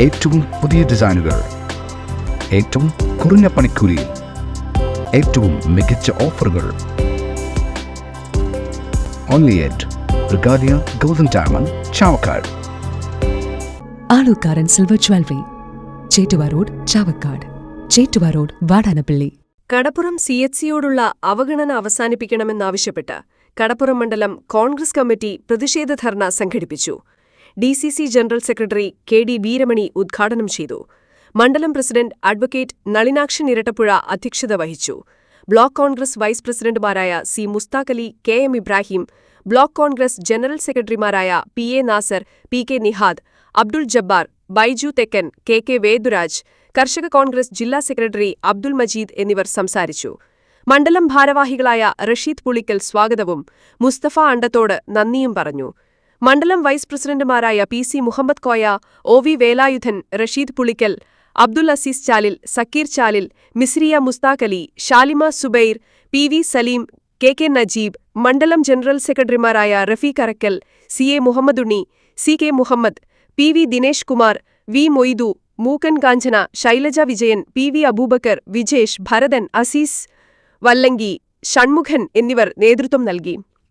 ഏറ്റവും പുതിയ ഡിസൈനുകൾ ഏറ്റവും കുറഞ്ഞ പണിക്കൂലിയിൽ ഏറ്റവും മികച്ച ഓഫറുകൾ. Only at Regalia Golden Diamond Chavakkad. Alukkaran silver jewellery Chettuva road Chavakkad. Chettuva road Vadanappally. Kadappuram C H സിയോടുള്ള അവഗണന അവസാനിപ്പിക്കണമെന്നാവശ്യപ്പെട്ട് കടപ്പുറം മണ്ഡലം കോൺഗ്രസ് കമ്മിറ്റി പ്രതിഷേധ ധർണ സംഘടിപ്പിച്ചു. D C C general secretary K D Veeramani ഉദ്ഘാടനം ചെയ്തു. മണ്ഡലം പ്രസിഡന്റ് അഡ്വക്കേറ്റ് നളിനാക്ഷൻ ഇരട്ടപ്പുഴ അധ്യക്ഷത വഹിച്ചു. ബ്ലോക്ക് കോൺഗ്രസ് വൈസ് പ്രസിഡന്റുമാരായ C Mushtaq Ali K M Ibrahim block Congress general സെക്രട്ടറിമാരായ P A Nasar P K Nihad Abdul Jabbar Baiju Thekkan K K വേദുരാജ് കർഷക കോൺഗ്രസ് ജില്ലാ secretary Abdul Majeed എന്നിവർ സംസാരിച്ചു. മണ്ഡലം ഭാരവാഹികളായ റഷീദ് പുളിക്കൽ സ്വാഗതവും മുസ്തഫ അണ്ടത്തോട് നന്ദിയും പറഞ്ഞു. മണ്ഡലം വൈസ് പ്രസിഡന്റുമാരായ P C Muhammad Koya O V Velayudhan Rasheed Pulikkal Abdul Aziz Chalil Sakkir Chalil Misriya Mushtaq Ali Shalima Zubair P V Saleem K K Najeeb മണ്ഡലം ജനറൽ സെക്രട്ടറിമാരായ Rafeeq Arakkal C A Muhammadunni C K Muhammad P V Dinesh Kumar V Moidu Mookkan Kanchana Shailaja Vijayan P V Abubakar Vijesh Bharathan Aziz Vallanki Shanmukhan എന്നിവർ നേതൃത്വം നൽകി.